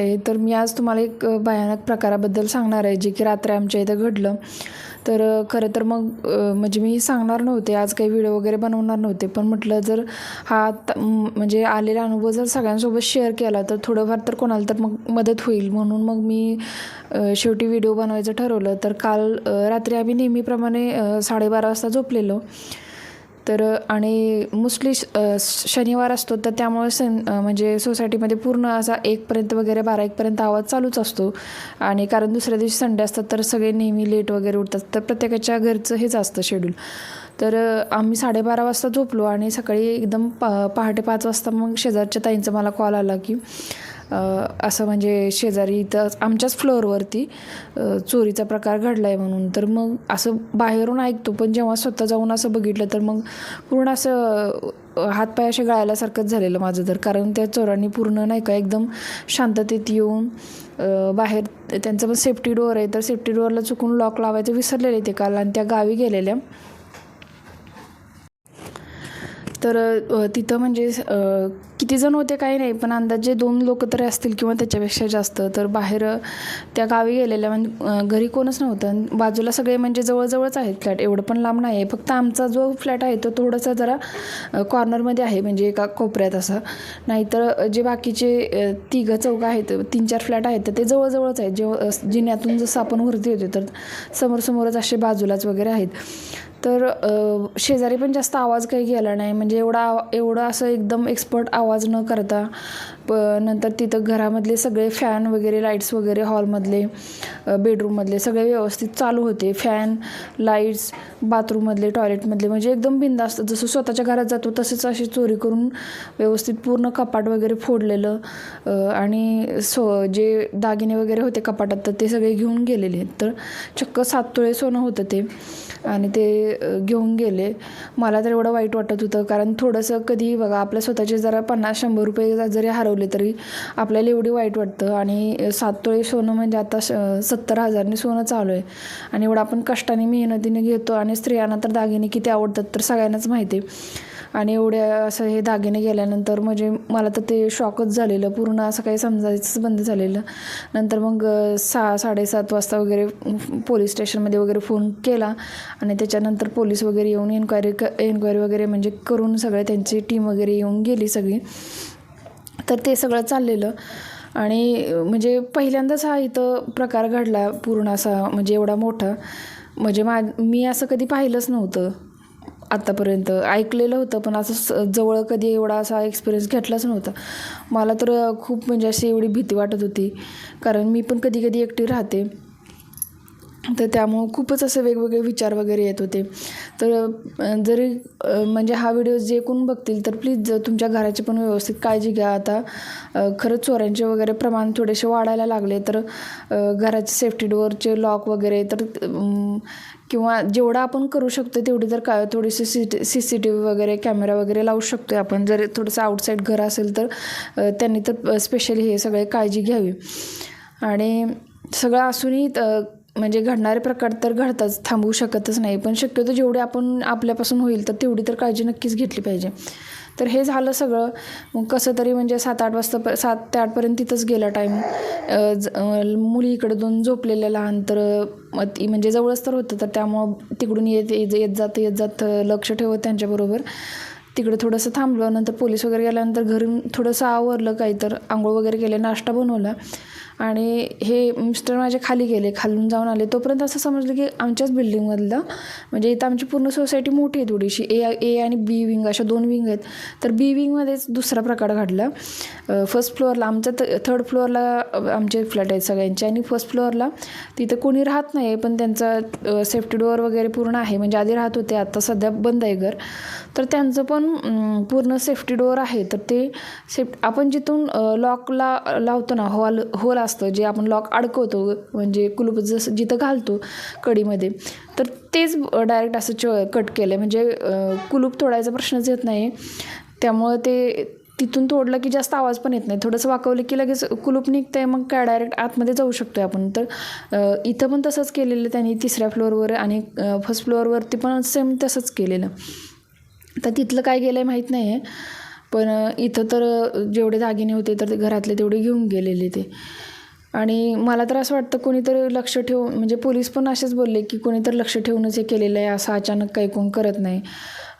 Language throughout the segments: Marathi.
आहे तर मी आज तुम्हाला एक भयानक प्रकाराबद्दल सांगणार आहे जे की रात्री आमच्या इथं घडलं. तर खरं तर मग म्हणजे मी सांगणार नव्हते आज काही व्हिडिओ वगैरे बनवणार नव्हते पण म्हटलं जर हा म्हणजे आलेला अनुभव जर सगळ्यांसोबत शेअर केला तर थोडंफार तर कोणाला तर मग मदत होईल. म्हणून मग मी शेवटी व्हिडिओ बनवायचं ठरवलं. तर काल रात्री आम्ही नेहमीप्रमाणे साडेबारा वाजता झोपलेलो. तर आणि मोस्टली शनिवार असतो तर त्यामुळे सं म्हणजे सोसायटीमध्ये पूर्ण असा एकपर्यंत वगैरे बारा एकपर्यंत आवाज चालूच असतो. आणि कारण दुसऱ्या दिवशी संडे असतात तर सगळे नेहमी लेट वगैरे उठतात. तर प्रत्येकाच्या घरचं हेच असतं शेड्यूल तर आम्ही साडेबारा वाजता झोपलो आणि सकाळी एकदम पा पहाटे पाच वाजता मग शेजारच्या ताईंचा मला कॉल आला की असं म्हणजे शेजारी इथं आमच्याच फ्लोअरवरती चोरीचा प्रकार घडला आहे म्हणून. तर मग असं बाहेरून ऐकतो पण जेव्हा स्वतः जाऊन असं बघितलं तर मग पूर्ण असं हातपाय असे गळायल्यासारखंच झालेलं माझं तर. कारण त्या चोरांनी पूर्ण नाही का एकदम शांततेत येऊन बाहेर त्यांचं पण सेफ्टी डोअर आहे. तर सेफ्टी डोअरला चुकून लॉक लावायचं विसरलेले ते काल आणि त्या गावी गेलेल्या. तर तिथं म्हणजे किती जण होते काही नाही पण अंदाजे दोन लोक तरी असतील किंवा त्याच्यापेक्षा जास्त तर बाहेर त्या गावी गेलेल्या म्हणजे घरी कोणच नव्हतं. आणि बाजूला सगळे म्हणजे जवळजवळच आहेत फ्लॅट. एवढं पण लांब नाही आहे फक्त आमचा जो फ्लॅट आहे तो थोडासा जरा कॉर्नरमध्ये आहे म्हणजे एका कोपऱ्यात असा. नाहीतर जे बाकीचे तिघं चौघं आहेत तीन चार फ्लॅट आहेत तर ते जवळजवळच आहेत. जेव्हा जिन्यातून जसं आपण वरती येतो तर समोरसमोरच असे बाजूलाच वगैरे आहेत. तर शेजारी पण जास्त आवाज काही गेला नाही. म्हणजे एवढा आवा- एवढा असं एकदम एक्सपर्ट आवाज न करता प नंतर तिथं घरामधले सगळे फॅन वगैरे लाईट्स वगैरे हॉलमधले बेडरूममधले सगळे व्यवस्थित चालू होते. फॅन लाईट्स बाथरूममधले टॉयलेटमधले म्हणजे एकदम बिंदास्त जसं स्वतःच्या घरात जातो तसंच अशी चोरी करून व्यवस्थित पूर्ण कपाट वगैरे फोडलेलं आणि सो जे दागिने वगैरे होते कपाटात तर ते सगळे घेऊन गेलेले तर चक्क साततोळे सोनं होतं ते आणि ते घेऊन गेले. मला तर एवढं वाईट वाटत होतं कारण थोडंसं कधी बघा आपल्या स्वतःचे जरा पन्नास शंभर रुपये जरी हरवले तरी आपल्याला एवढी वाईट वाटतं. आणि सात तोळे सोनं म्हणजे आता श सत्तर हजारने सोनं चालू आहे. आणि एवढं आपण कष्टाने मेहनतीने घेतो आणि स्त्रियांना तर दागिने किती आवडतात तर सगळ्यांनाच माहिती आहे. आणि एवढ्या असं हे दागिने गेल्यानंतर म्हणजे मला तर ते शॉकच झालेलं. पूर्ण असं काही समजायचंच बंद झालेलं. नंतर मग सहा साडेसात वाजता वगैरे पोलीस स्टेशनमध्ये वगैरे फोन केला. आणि त्याच्यानंतर पोलीस वगैरे येऊन एन्क्वायरी क एन्क्वायरी वगैरे म्हणजे करून सगळे त्यांची टीम वगैरे येऊन गेली सगळी. तर ते सगळं चाललेलं. आणि म्हणजे पहिल्यांदाच हा इथं प्रकार घडला पूर्ण असा म्हणजे एवढा मोठा. म्हणजे मा मी असं कधी पाहिलंच नव्हतं आत्तापर्यंत ऐकलेलं होतं पण असं स- जवळ कधी एवढा असा एक्सपिरियन्स घेतलाच नव्हता. मला तर खूप म्हणजे अशी एवढी भीती वाटत होती. कारण मी पण कधी कधी एकटी राहते. तर त्यामुळं खूपच असे वेगवेगळे विचार वगैरे येत होते. तर जरी म्हणजे हा व्हिडिओ जे कोण बघतील तर प्लीज तुमच्या घराची पण व्यवस्थित काळजी घ्या आता. खरंच चोऱ्यांचे वगैरे प्रमाण थोडेसे वाढायला लागले तर घराचे सेफ्टी डोअरचे लॉक वगैरे तर किंवा जेवढं आपण करू शकतो तेवढी तर का थोडीशी C C C T V वगैरे कॅमेरा वगैरे लावू शकतो आपण. जर थोडंसं आउटसाईड घर असेल तर त्यांनी तर स्पेशली हे सगळे काळजी घ्यावी. आणि सगळं असूनही म्हणजे घडणारे प्रकार तर घडताच थांबवू शकतच नाही. पण शक्यतो जेवढे आपण आपल्यापासून होईल तर तेवढी तर काळजी नक्कीच घेतली पाहिजे. तर हे झालं सगळं. मग कसं तरी म्हणजे सात आठ वाजता प सात ते आठपर्यंत तिथंच गेला टाईम मुली इकडे दोन झोपलेल्या लहान तर मग ती म्हणजे जवळच तर होतं तर त्यामुळं तिकडून येत येत येत जात येत जात लक्ष ठेवत त्यांच्याबरोबर. तिकडे थोडंसं थांबलं नंतर पोलीस वगैरे गेल्यानंतर घरून थोडंसं आवरलं काही तर आंघोळ वगैरे केले नाश्ता बनवला. आणि हे मिस्टर माझे खाली गेले खालून जाऊन आले. तोपर्यंत असं समजलं की आमच्याच बिल्डिंगमधलं म्हणजे इथं आमची पूर्ण सोसायटी मोठी आहे थोडीशी. ए ए आणि बी विंग अशा दोन विंग आहेत. तर बी विंगमध्येच दुसरा प्रकार घडला. फर्स्ट फ्लोअरला आमच्या थर्ड फ्लोअरला आमचे फ्लॅट आहेत सगळ्यांचे. आणि फर्स्ट फ्लोअरला तिथं कोणी राहत नाही पण त्यांचा सेफ्टी डोअर वगैरे पूर्ण आहे. म्हणजे आधी राहत होते आता सध्या बंद आहे घर. तर त्यांचं पण पूर्ण सेफ्टी डोअर आहे. तर ते सेफ आपण जिथून लॉकला लावतो ना हॉल होल असतं जे आपण लॉक अडकवतो म्हणजे कुलूप जसं जिथं घालतो कडीमध्ये तर तेच डायरेक्ट असं च कट केलं आहे म्हणजे कुलूप तोडायचा प्रश्नच येत नाही. त्यामुळं ते तिथून तोडलं की जास्त आवाज पण येत नाही. थोडंसं वाकवलं की लगेच कुलूप निघतंय मग काय डायरेक्ट आतमध्ये जाऊ शकतो आपण. तर इथं पण तसंच केलेलं त्यांनी तिसऱ्या फ्लोअरवर आणि फर्स्ट फ्लोअरवरती पण सेम तसंच केलेलं. तर तिथलं काय गेलं आहे माहीत नाही आहे पण इथं तर जेवढे दागिने होते तर ते घरातले तेवढे घेऊन गेलेले ते. आणि मला तर असं वाटतं कोणीतरी लक्ष ठेवून म्हणजे पोलीस पण असेच बोलले की कोणीतरी लक्ष ठेवूनच हे केलेलं आहे असं अचानक काही कोण करत नाही.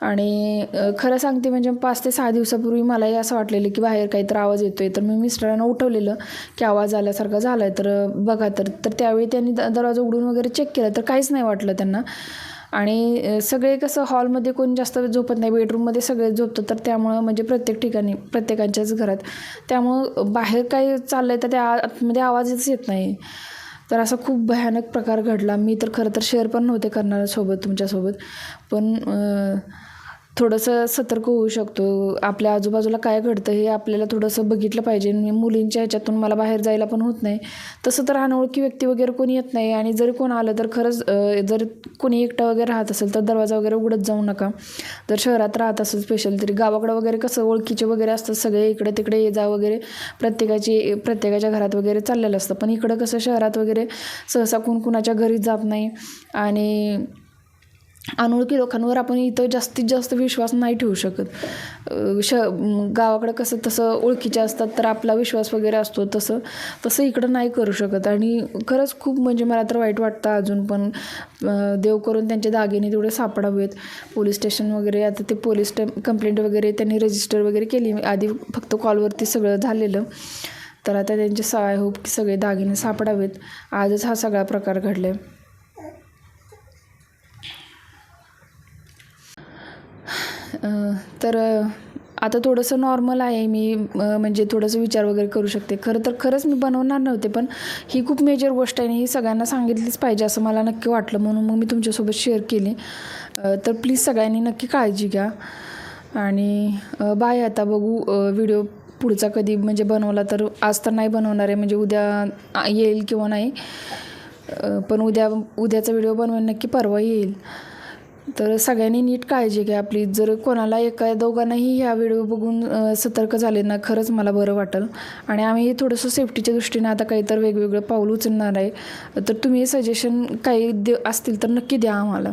आणि खरं सांगते म्हणजे पाच ते सहा दिवसापूर्वी मलाही असं वाटलेलं की बाहेर काहीतरी आवाज येतो आहे तर मी मिस्टरांना उठवलेलं की आवाज आल्यासारखा झाला आहे तर बघा तर तर त्यावेळी त्यांनी दरवाजा उघडून वगैरे चेक केला. तर काहीच नाही वाटलं त्यांना. आणि सगळे कसं हॉलमध्ये कोण जास्त झोपत नाही बेडरूममध्ये सगळे झोपतं तर त्यामुळं म्हणजे प्रत्येक ठिकाणी प्रत्येकाच्याच घरात. त्यामुळं बाहेर काही चाललं आहे तर त्या आतमध्ये आवाजच येत नाही. तर असा खूप भयानक प्रकार घडला. मी तर खरं तर शेअर पण नव्हते करणार सोबत तुमच्यासोबत. पण थोडंसं सतर्क होऊ शकतो. आपल्या आजूबाजूला काय घडतं हे आपल्याला थोडंसं बघितलं पाहिजे. मुलींच्या ह्याच्यातून मला बाहेर जायला पण होत नाही. तसं तर अनोळखी व्यक्ती वगैरे कोणी येत नाही. आणि जरी कोण आलं तर खरंच जर कोणी एकटा वगैरे राहत असेल तर दरवाजा वगैरे उघडत जाऊ नका. जर शहरात राहत असेल स्पेशल तरी. गावाकडं वगैरे कसं ओळखीचे वगैरे असतात सगळे. इकडे तिकडे ये जा वगैरे. प्रत्येकाची प्रत्येकाच्या घरात वगैरे चाललेलं असतं. पण इकडं कसं शहरात वगैरे सहसा कोण कुणाच्या घरी जात नाही. आणि अनोळखी लोकांवर आपण इथं जास्तीत जास्त विश्वास नाही ठेवू शकत. श गावाकडं कसं तसं ओळखीचे असतात तर आपला विश्वास वगैरे असतो तसं तसं इकडं नाही करू शकत. आणि खरंच खूप म्हणजे मला तर वाईट वाटतं अजून पण देव करून त्यांचे दागिने तेवढे सापडावेत. पोलीस स्टेशन वगैरे आता ते पोलीस कंप्लेंट वगैरे त्यांनी रजिस्टर वगैरे केली. आधी फक्त कॉलवरती सगळं झालेलं. तर आता त्यांचे सहाय होप की सगळे दागिने सापडावेत. आजच हा सगळा प्रकार घडला आहे तर आता थोडंसं नॉर्मल आहे मी म्हणजे थोडंसं विचार वगैरे करू शकते. खरं तर खरंच मी बनवणार नव्हते पण ही खूप मेजर गोष्ट आहे आणि ही सगळ्यांना सांगितलीच पाहिजे असं मला नक्की वाटलं. म्हणून मग मी तुमच्यासोबत शेअर केली. तर प्लीज सगळ्यांनी नक्की काळजी घ्या. आणि बाय आता बघू. व्हिडिओ पुढचा कधी म्हणजे बनवला तर आज तर नाही बनवणार आहे म्हणजे उद्या येईल किंवा नाही. पण उद्या उद्याचा व्हिडिओ बनवेन नक्की परवा येईल. तर सगळ्यांनी नीट काळजी घ्या आपली जर कोणाला एका दोघांनाही ह्या व्हिडिओ बघून सतर्क झाले ना खरंच मला बरं वाटेल. आणि आम्ही थोडंसं सेफ्टीच्या दृष्टीने आता काही तर वेगवेगळं पाऊल उचलणार आहे. तर तुम्ही सजेशन काही दे असतील तर नक्की द्या आम्हाला.